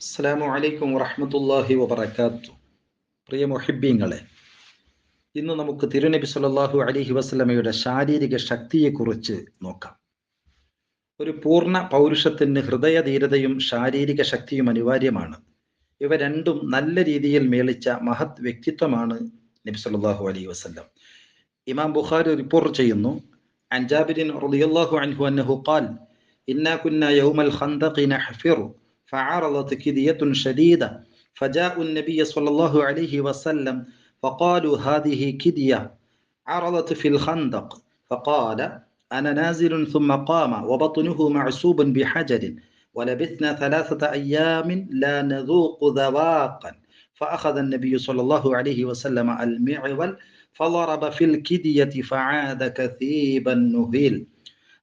അസ്സാം വലൈക്കും വറഹമത്തല്ലാഹി വബർക്കാത്തു പ്രിയ മൊഹിബിങ്ങളെ ഇന്ന് നമുക്ക് തിരുനബി സല്ലാഹു അലിഹി വസ്ലമയുടെ ശാരീരിക ശക്തിയെക്കുറിച്ച് നോക്കാം. ഒരു പൂർണ പൗരുഷത്തിന് ഹൃദയധീരതയും ശാരീരിക ശക്തിയും അനിവാര്യമാണ്. ഇവ രണ്ടും നല്ല രീതിയിൽ മേളിച്ച മഹത് വ്യക്തിത്വമാണ് നബി സല്ലാഹു അലൈഹി വസ്ലം ഇമാം ബുഖാരി റിപ്പോർട്ട് ചെയ്യുന്നു അൻജാബിരിൻ റളിയല്ലാഹു അൻഹു അന്നഹു ഖാൽ ഇന്നാ കുന്ന യൗമൽ ഖന്തഖി നഹ്ഫിറു فعرضت كدية شديدة فجاءوا النبي صلى الله عليه وسلم فقالوا هذه كدية عرضت في الخندق فقال أنا نازل ثم قام وبطنه معصوب بحجر ولبثنا ثلاثة أيام لا نذوق ذواقا فأخذ النبي صلى الله عليه وسلم المعول فضرب في الكدية فعاد كثيبا نهيل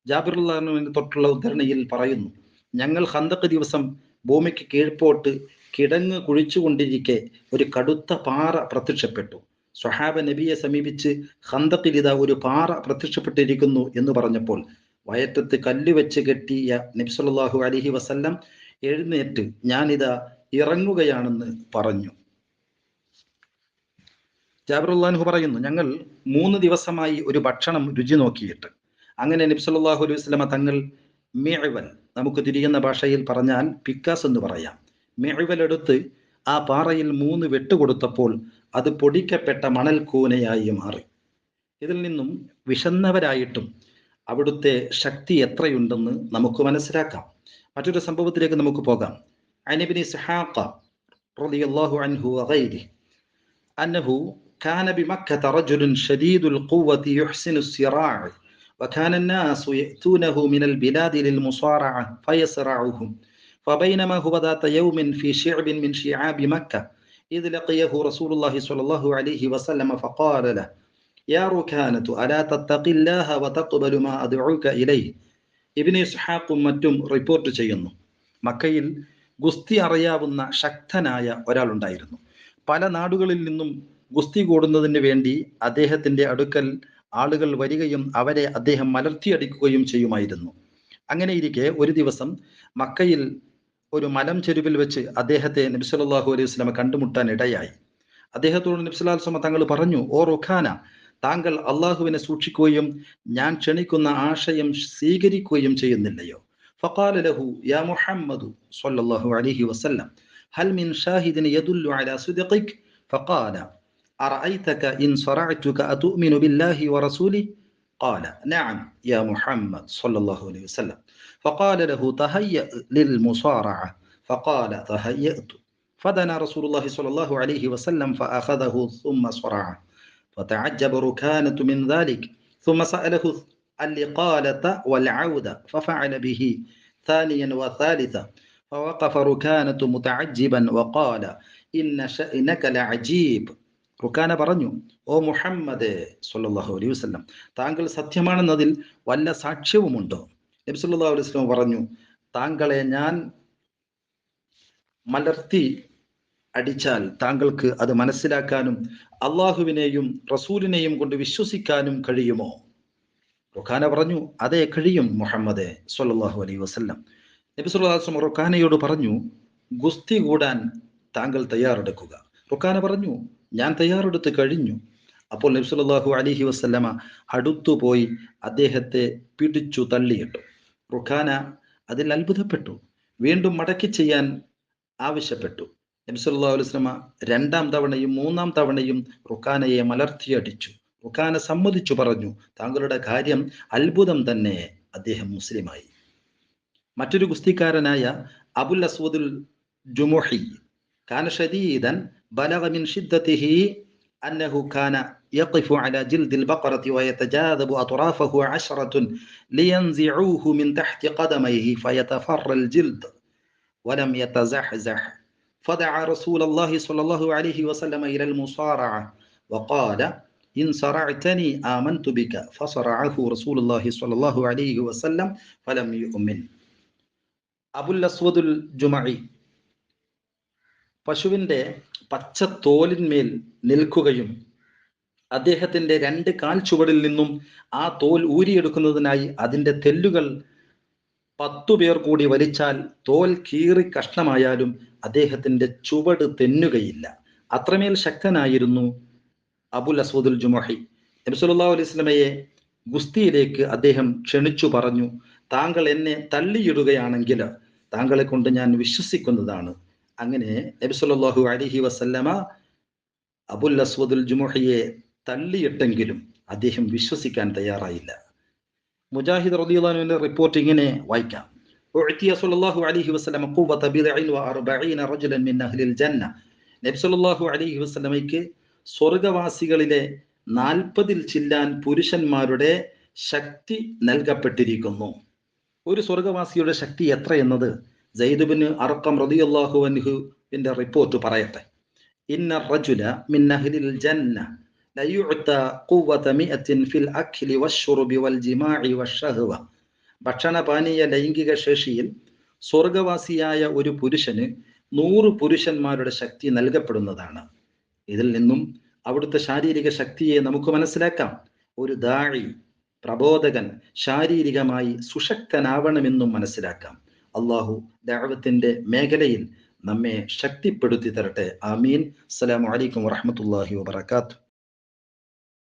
ജാബിറുല്ലാഹുവിന് തൊട്ടുള്ള ഉദ്ധരണിയിൽ പറയുന്നു ഞങ്ങൾ ഹന്തക്ക് ദിവസം ഭൂമിക്ക് കീഴ്പോട്ട് കിടങ്ങ് കുഴിച്ചുകൊണ്ടിരിക്കെ ഒരു കടുത്ത പാറ പ്രത്യക്ഷപ്പെട്ടു. സ്വഹാബ നബിയെ സമീപിച്ച് ഹന്തക്കിലിത ഒരു പാറ പ്രത്യക്ഷപ്പെട്ടിരിക്കുന്നു എന്ന് പറഞ്ഞപ്പോൾ വയറ്റത്ത് കല്ല് വെച്ച് കെട്ടിയ നബ്സല്ലാഹു അലഹി വസല്ലം എഴുന്നേറ്റ് ഞാനിതാ ഇറങ്ങുകയാണെന്ന് പറഞ്ഞു. ജാബിറുല്ലാൻഹു പറയുന്നു ഞങ്ങൾ മൂന്ന് ദിവസമായി ഒരു ഭക്ഷണം രുചി നോക്കിയിട്ട്. അങ്ങനെ നബ്സല്ലാഹു അലൈഹി വസ്ലമ തങ്ങൾ മിഴവൽ നമുക്ക് തിരിയുന്ന ഭാഷയിൽ പറഞ്ഞാൽ പിക്കാസ് എന്ന് പറയാം. മെഴുവലെടുത്ത് ആ പാറയിൽ മൂന്ന് വെട്ടുകൊടുത്തപ്പോൾ അത് പൊടിക്കപ്പെട്ട മണൽക്കൂനയായി മാറി. ഇതിൽ നിന്നും വിശന്നവരായിട്ടും അവിടുത്തെ ശക്തി എത്രയുണ്ടെന്ന് നമുക്ക് മനസ്സിലാക്കാം. മറ്റൊരു സംഭവത്തിലേക്ക് നമുക്ക് പോകാം. അനബിനി സഹാഖ റളിയല്ലാഹു അൻഹു അഗൈരി അന്നഹു കാന ബിമക്കത റജുലുൻ ഷദീദുൽ ഖുവതി യുഹ്സിനു സിറാഇ وكان الناس يأتونه من البلاد للمصارعة فيصرعهم فبينما هو ذات يوم في شعب من شعاب مكة إذ لقيه رسول الله صلى الله عليه وسلم فقال له يا ركانة ألا تتقي الله وتقبل ما أدعوك إليه ഇബിന് ഇസ്ഹാഖും മറ്റും റിപ്പോർട്ട് ചെയ്യുന്നു മക്കയിൽ ഗുസ്തി അറിയാവുന്ന ശക്തനായ ഒരാളുണ്ടായിരുന്നു പല നാടുകളിൽ നിന്നും ഗുസ്തി കൂടുന്നതിന് വേണ്ടി അദ്ദേഹത്തിന്റെ അടുക്കൽ ആളുകൾ വരികയും അവരെ അദ്ദേഹം മലർത്തിയടിക്കുകയും ചെയ്യുമായിരുന്നു. അങ്ങനെയിരിക്കെ ഒരു ദിവസം മക്കയിൽ ഒരു മലം ചെരുവിൽ വെച്ച് അദ്ദേഹത്തെ നബ്സലാഹു അലൈഹി വസ്ലമ കണ്ടുമുട്ടാൻ ഇടയായി. അദ്ദേഹത്തോട് നബ്സലാസ്ലമ തങ്ങൾ പറഞ്ഞു ഓ റുഖാന താങ്കൾ അള്ളാഹുവിനെ സൂക്ഷിക്കുകയും ഞാൻ ക്ഷണിക്കുന്ന ആശയം സ്വീകരിക്കുകയും ചെയ്യുന്നില്ലയോ? ഫഖാല അലഹി യാ മുഹമ്മദു സല്ലല്ലാഹു أرأيتك إن صرعتك أتؤمن بالله ورسوله؟ قال نعم يا محمد صلى الله عليه وسلم. فقال له تهيأ للمصارعة. فقال تهيأت. فدنا رسول الله صلى الله عليه وسلم فأخذه ثم صرعه. فتعجب ركانة من ذلك. ثم سأله اللقالة والعودة ففعل به ثانيا وثالثا. فوقف ركانة متعجبا وقال إن شأنك لعجيب. റുക്കാന പറഞ്ഞു ഓ മുഹമ്മദ് സല്ലാഹു അലൈഹി വസ്ലം താങ്കൾ സത്യമാണെന്നതിൽ വല്ല സാക്ഷ്യവുമുണ്ടോ? നബി സല്ലാ അലൈഹി വസ്ലം പറഞ്ഞു താങ്കളെ ഞാൻ മലർത്തി അടിച്ചാൽ താങ്കൾക്ക് അത് മനസ്സിലാക്കാനും അള്ളാഹുവിനെയും റസൂലിനെയും കൊണ്ട് വിശ്വസിക്കാനും കഴിയുമോ? റുഖാന പറഞ്ഞു അതേ കഴിയും മുഹമ്മദ് സല്ലാഹു അലൈഹി വസ്ലം നബി സല്ലാ വസ്ലം റുഖാനയോട് പറഞ്ഞു ഗുസ്തി കൂടാൻ താങ്കൾ തയ്യാറെടുക്കുക. റുഖാന പറഞ്ഞു ഞാൻ തയ്യാറെടുത്ത് കഴിഞ്ഞു. അപ്പോൾ നബ്സുല്ലാഹു അലിഹി വസ്ലമ അടുത്തുപോയി അദ്ദേഹത്തെ പിടിച്ചു തള്ളിയിട്ടു. റുഖാന അതിൽ അത്ഭുതപ്പെട്ടു. വീണ്ടും മടക്കി ചെയ്യാൻ ആവശ്യപ്പെട്ടു. നബ്സുല്ലാ അലുസ്ലമ രണ്ടാം തവണയും മൂന്നാം തവണയും റുഖാനയെ മലർത്തിയടിച്ചു റുഖാന സമ്മതിച്ചു പറഞ്ഞു. താങ്കളുടെ കാര്യം അത്ഭുതം തന്നെ. അദ്ദേഹം മുസ്ലിമായി മറ്റൊരു ഗുസ്തിക്കാരനായ അബുൽ അസ്വദുൽ ജുമുഹി كان شديدا بلغ من شدته أنه كان يقف على جلد البقرة ويتجاذب أطرافه عشرة لينزعوه من تحت قدميه فيتفر الجلد ولم يتزحزح. فدعا رسول الله صلى الله عليه وسلم إلى المصارعة وقال إن صرعتني آمنت بك. فصرعه رسول الله صلى الله عليه وسلم فلم يؤمن. أبو الأسود الجمعي പശുവിന്റെ പച്ച തോലിന്മേൽ നിൽക്കുകയും അദ്ദേഹത്തിന്റെ രണ്ട് കാൽ ചുവടിൽ നിന്നും ആ തോൽ ഊരിയെടുക്കുന്നതിനായി അതിന്റെ തെല്ലുകൾ പത്തു പേർ കൂടി വലിച്ചാൽ തോൽ കീറി കഷ്ണമായാലും അദ്ദേഹത്തിന്റെ ചുവട് തെന്നുകയില്ല. അത്രമേൽ ശക്തനായിരുന്നു അബുൽ അസ്വദുൽ ജുമഹി. നബി സല്ലല്ലാഹു അലൈഹി ഗുസ്തിയിലേക്ക് അദ്ദേഹം ക്ഷണിച്ചു പറഞ്ഞു താങ്കൾ എന്നെ തള്ളിയിടുകയാണെങ്കിൽ താങ്കളെ കൊണ്ട് ഞാൻ വിശ്വസിക്കുന്നതാണ്. അങ്ങനെ നബിസ്വല്ലാഹു അലിഹി വസല്ലമ അബുൽ അസ്വദുൽ ജുമുഹിയെ തള്ളിയിട്ടെങ്കിലും അദ്ദേഹം വിശ്വസിക്കാൻ തയ്യാറായില്ല. മുജാഹിദ് റളിയല്ലാഹുവിന്റെ റിപ്പോർട്ട് ഇങ്ങനെ വായിക്കാം. ഉഅ്തിയ സല്ലല്ലാഹു അലൈഹി വസല്ലം ഖുവത ബിദഇൻ വ അർബഈന റജുലൻ മിൻ അഹ്ലിൽ ജന്ന. നബി സല്ലല്ലാഹു അലൈഹി വസല്ലമയ്ക്ക് സ്വർഗവാസികളിലെ നാൽപ്പതിൽ ചില്ലാൻ പുരുഷന്മാരുടെ ശക്തി നൽകപ്പെട്ടിരിക്കുന്നു. ഒരു സ്വർഗവാസിയുടെ ശക്തി എത്ര എന്നത് ജൈദുബിന് അറക്കം റളിയല്ലാഹു അൻഹുവിന്റെ റിപ്പോർട്ട് പറയട്ടെ. ഇന്ന റജുല മിൻ അഹ്ലിൽ ജന്ന ലയുഅത ഖുവത മിഅത്തിൻ ഫിൽ അക്ലി വശ്ശുർബി വൽ ജിമാഇ വശ്ശഹവ ഭക്ഷണപാനീയ ലൈംഗിക ശേഷിയിൽ സ്വർഗവാസിയായ ഒരു പുരുഷന് നൂറ് പുരുഷന്മാരുടെ ശക്തി നൽകപ്പെടുന്നതാണ്. ഇതിൽ നിന്നും അവിടുത്തെ ശാരീരിക ശക്തിയെ നമുക്ക് മനസ്സിലാക്കാം. ഒരു ദാഴി പ്രബോധകൻ ശാരീരികമായി സുശക്തനാവണമെന്നും മനസ്സിലാക്കാം. അള്ളാഹു ദാവത്തിന്റെ മേഖലയിൽ നമ്മെ ശക്തിപ്പെടുത്തി തരട്ടെ. ആമീൻ. അസ്സലാമു അലൈക്കും വറഹ്മത്തുള്ളാഹി വബറകാതുഹു.